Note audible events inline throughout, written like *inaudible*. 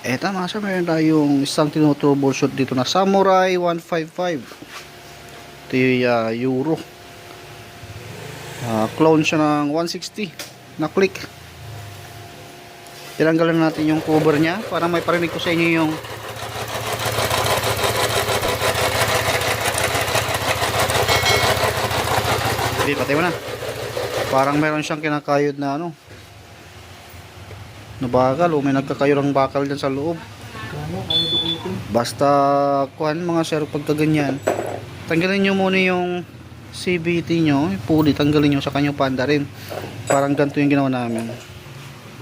Eto mga sir, meron tayong isang tinutroubleshoot dito na Samurai 155. Ito yung ah, Euro. Ah, clone siya ng 160 na click. Tinanggalan natin yung cover niya para may parinig ko sa inyo yung Hindi, patay mo na. Parang meron siyang kinakayod na ano. Na bakal o may nagkakayo ng bakal dyan sa loob. Basta kuhan mga sir pagka ganyan. Tanggalin nyo muna yung CVT nyo, pulley, tanggalin nyo sa kanyang panda rin. Parang ganito yung ginawa namin.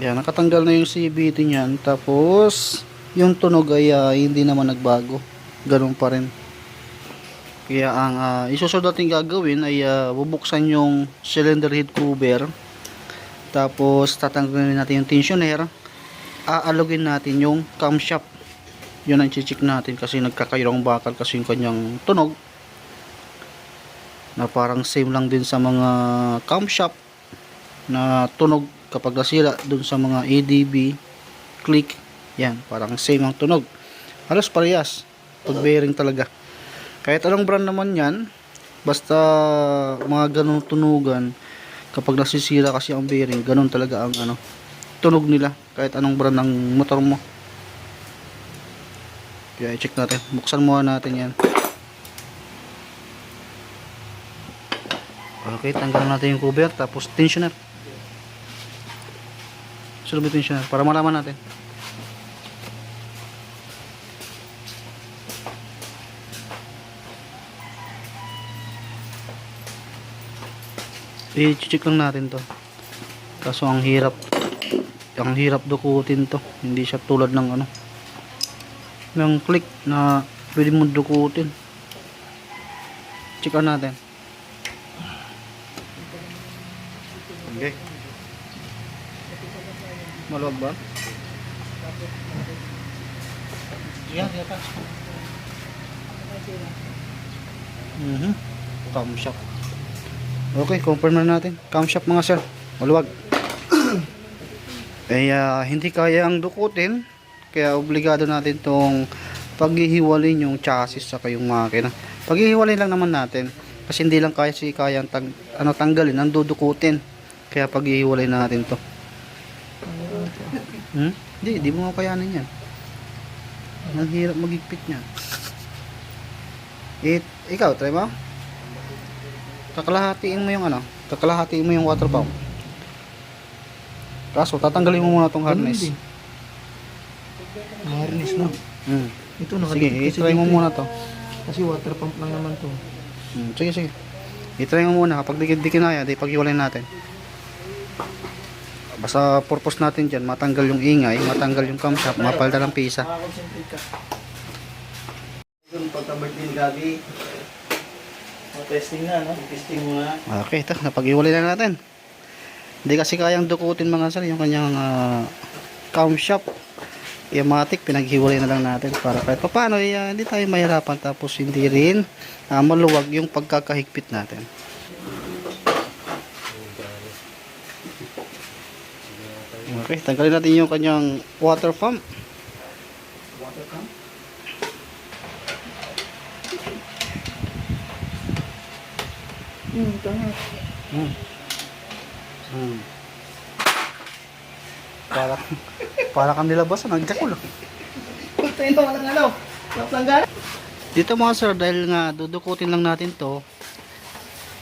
Yan, nakatanggal na yung CVT niyan. Tapos, yung tunog ay ah, hindi naman nagbago. Ganun pa rin. Kaya ang uh, isusunod natin gagawin ay ah, bubuksan yung cylinder head cover. Tapos tatanggalin natin yung tensioner. Aalugin natin yung camshaft. Yun ang check natin kasi nagkakairong bakal kasi yung kanyang tunog. Na parang same lang din sa mga camshaft na tunog kapag nasira dun sa mga ADB click. Yan, parang same ang tunog. Halos parehas. Pag bearing talaga. Kahit anong brand naman yan, basta mga ganong tunugan, kapag nasisira kasi ang bearing, ganon talaga ang ano, tunog nila. Kahit anong brand ng motor mo. Kaya i-check natin. Buksan muna natin yan. Okay, tanggalan natin yung cover, tapos tensioner. Sulog yung tensioner, para malaman natin. I-check lang natin to kaso ang hirap ang hirap dukutin to hindi siya tulad ng ano ng click na pwede mo dukutin check lang natin okay maluwag ba? yeah, yeah, pass. Mhm. Camshaft. Okay, confirm na natin. Camshaft mga sir. Maluwag. *coughs* eh, ah, hindi kaya ang dukutin. Kaya obligado natin tong paghihiwalay yung chassis sa yung makina. Paghihiwalay lang naman natin. Kasi hindi lang kaya si kaya tag, ano, tanggalin, ang dudukutin. Kaya paghihiwalay natin to. *laughs* Hmm? Hindi, di mo kayanin yan. Ang hirap magigpit niya. It, *laughs* ikaw, try mo? Kakalahatiin mo yung ano, kakalahatiin mo yung water pump. Kaso, tatanggalin mo muna tong harness. Harness no. Hmm. Ito Sige, nakadikit kasi i-try mo eh. muna to. Kasi water pump lang naman to. Hmm. Sige, sige. I-try mo muna. Kapag dikit-dikit na yan, di paghiwalay natin. Basta purpose natin dyan, matanggal yung ingay, matanggal yung camshaft, mapalda ng pisa. Pagka-birthday ni Gabi. Testing na, no? Testing mo na. Okay, ito, napag-iwalay na natin. Hindi kasi kayang dukutin mga sir, yung kanyang uh, camshaft. Yamatic, pinaghiwalay na lang natin para kahit paano, eh, ah, hindi tayo mahirapan tapos hindi rin ah, maluwag yung pagkakahigpit natin. Okay, tanggalin natin yung kanyang water pump. Hmm, tama. Hmm. Hmm. Para, para kang nilabas, nagjakul. Pagtayin pa walang ano. Napanggan. Dito mga sir, dahil nga dudukutin lang natin to,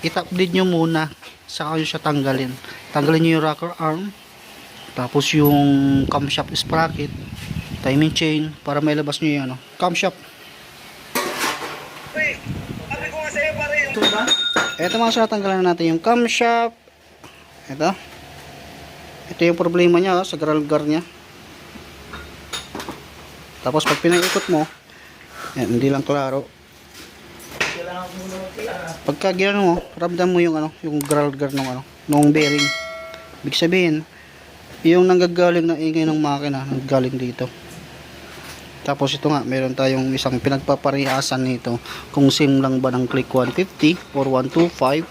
itap din nyo muna sa nyo siya tanggalin. Tanggalin nyo yung rocker arm, tapos yung camshaft sprocket, timing chain, para mailabas nyo yung ano, camshaft. Ito ba? Ito mga sir, tanggalan na natin yung camshaft. Ito. Ito yung problema niya oh, sa gralgar niya. Tapos pag pinaikot mo, yan, hindi lang klaro. Pagka gano'n mo, ramdam mo yung ano, yung gralgar ng ano, nung bearing. Ibig sabihin, yung nanggagaling na ingay ng makina, nanggagaling dito. Tapos ito nga, meron tayong isang pinagpaparihasan nito kung sim lang ba ng click 150 or 125.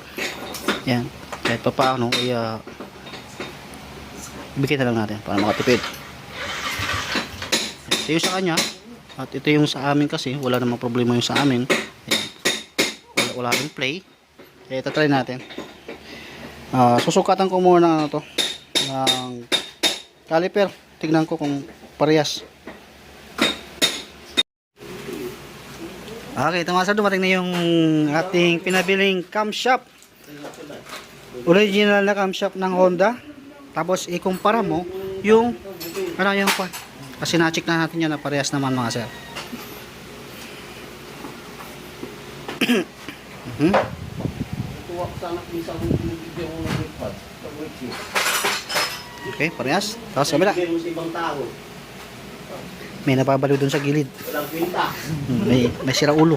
Yan. Kahit pa paano, ay uh, bigyan na lang natin para makatipid. Ito yung sa kanya. At ito yung sa amin kasi. Wala namang problema yung sa amin. Ayan. Wala, wala rin play. Kaya ito try natin. Ah, susukatan ko muna ng ano to. Ng caliper. Tignan ko kung parehas. Okay, ito mga sir, dumating na yung ating pinabiling camshaft. Original na camshaft ng Honda. Tapos ikumpara mo yung ano yung kwan. Kasi na-check na natin yan na parehas naman mga sir. Mhm. *clears throat* Okay, parehas. Tapos sa ibang tao. May napabaliw dun sa gilid. Walang. Hmm, May, may sira ulo.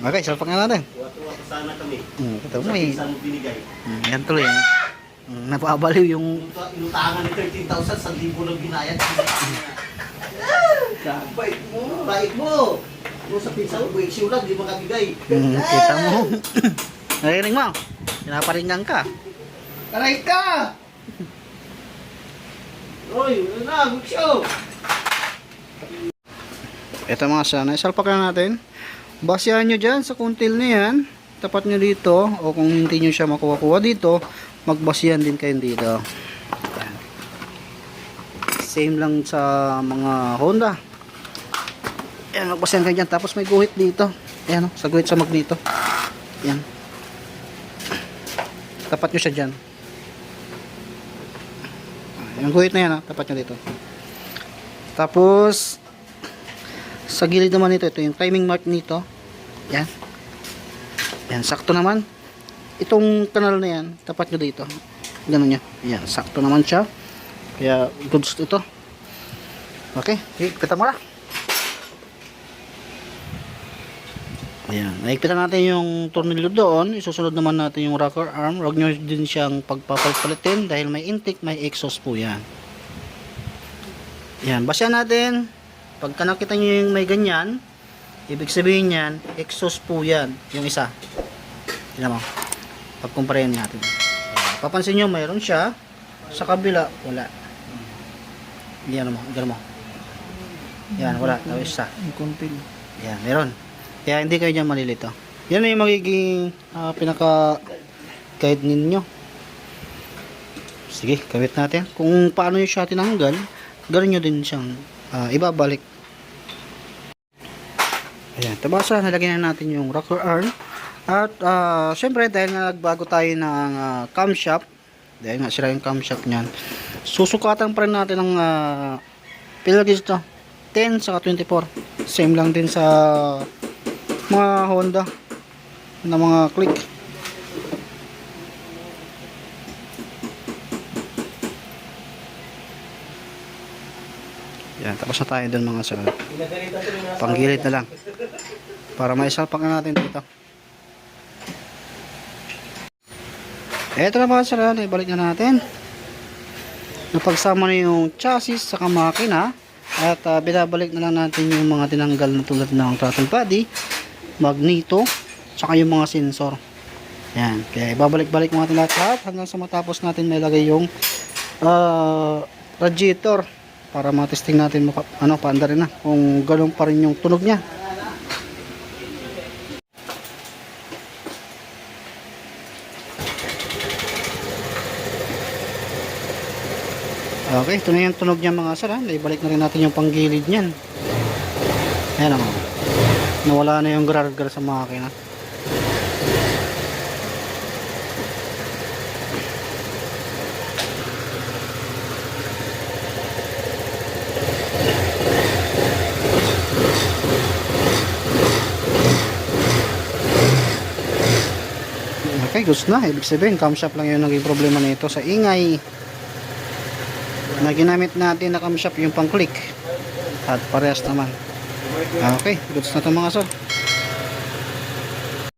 Okay, salpak nga natin. Tuwa-tuwa ko sana kami. Hmm, ito Sa may, pinsan mo binigay. hmm, yan tuloy. ah. Hmm, napabaliw yung Inuta- Inutangan ni 13,000 sa libo lang binayad. Bait mo. Bait mo. Yung sa pinsan mo, buwik lang, di makabigay. Hmm, kita mo. *coughs* Narinig mo? Pinaparingan ka. Aray ka! Oy, na, siya. Ito mga sana, isalpak na natin. Basehan nyo dyan sa kuntil na yan. Tapat nyo dito. O kung hindi nyo siya makuha-kuha dito, magbasihan din kayo dito. Same lang sa mga Honda. Ayan, magbasihan kayo dyan. Tapos may guhit dito. Ayan, oh, sa guhit sa magnito. Ayan. Tapat nyo siya dyan. Yung guhit na yan, ah, tapat nyo dito. Tapos, sa gilid naman nito, ito yung timing mark nito. Yan. Yan, sakto naman. Itong kanal na yan, tapat nyo dito. Ganun niya. Yan, sakto naman siya. Kaya, goods ito. Okay kita mo na. Ayan, naigpitan natin yung tornilyo doon. Isusunod naman natin yung rocker arm. Huwag nyo din siyang pagpapalitin dahil may intake, may exhaust po yan. Yan, basya natin. Pagka nakita nyo yung may ganyan, ibig sabihin yan, exhaust po yan, yung isa. Tignan mo. Pagkumparahin natin. Papansin nyo, mayroon siya. Sa kabila, wala. Yan mo, ganun mo. Yan, wala. Tapos isa. Ang kontil. Yan, meron. Kaya hindi kayo dyan malilito. Yan na yung magiging ah, pinaka guide ninyo. Sige, kawit natin. Kung paano nyo siya tinanggal, ganoon nyo din siyang ah, ibabalik. Ayan, tabasa, nalagyan na natin yung rocker arm. At ah, syempre, dahil nga nagbago tayo ng uh, camshaft, dahil nga sira yung camshaft niyan, susukatan pa rin natin ng uh, pilagis to. 10 saka 24. Same lang din sa mga Honda na mga click. Yan, tapos na tayo dun mga sir. Panggilid na lang. Para maisalpak na natin dito. Eto na mga sir, ibalik na natin. Napagsama na yung chassis sa makina at ah, binabalik na lang natin yung mga tinanggal na tulad ng throttle body, magneto, tsaka yung mga sensor. Yan, kaya ibabalik-balik mo natin lahat hanggang sa matapos natin may lagay yung ah, radiator para matesting natin maka, ano, paanda rin na kung ganun pa rin yung tunog niya. Okay, ito na yung tunog niya mga sir. Ibalik na rin natin yung panggilid niyan. Ayan o. Nawala na yung gar-gar sa makina. Okay, gusto na. Ibig sabihin, camshaft lang yung naging problema nito sa ingay na ginamit natin na camshaft yung pang click at parehas naman okay. Goods na to mga sir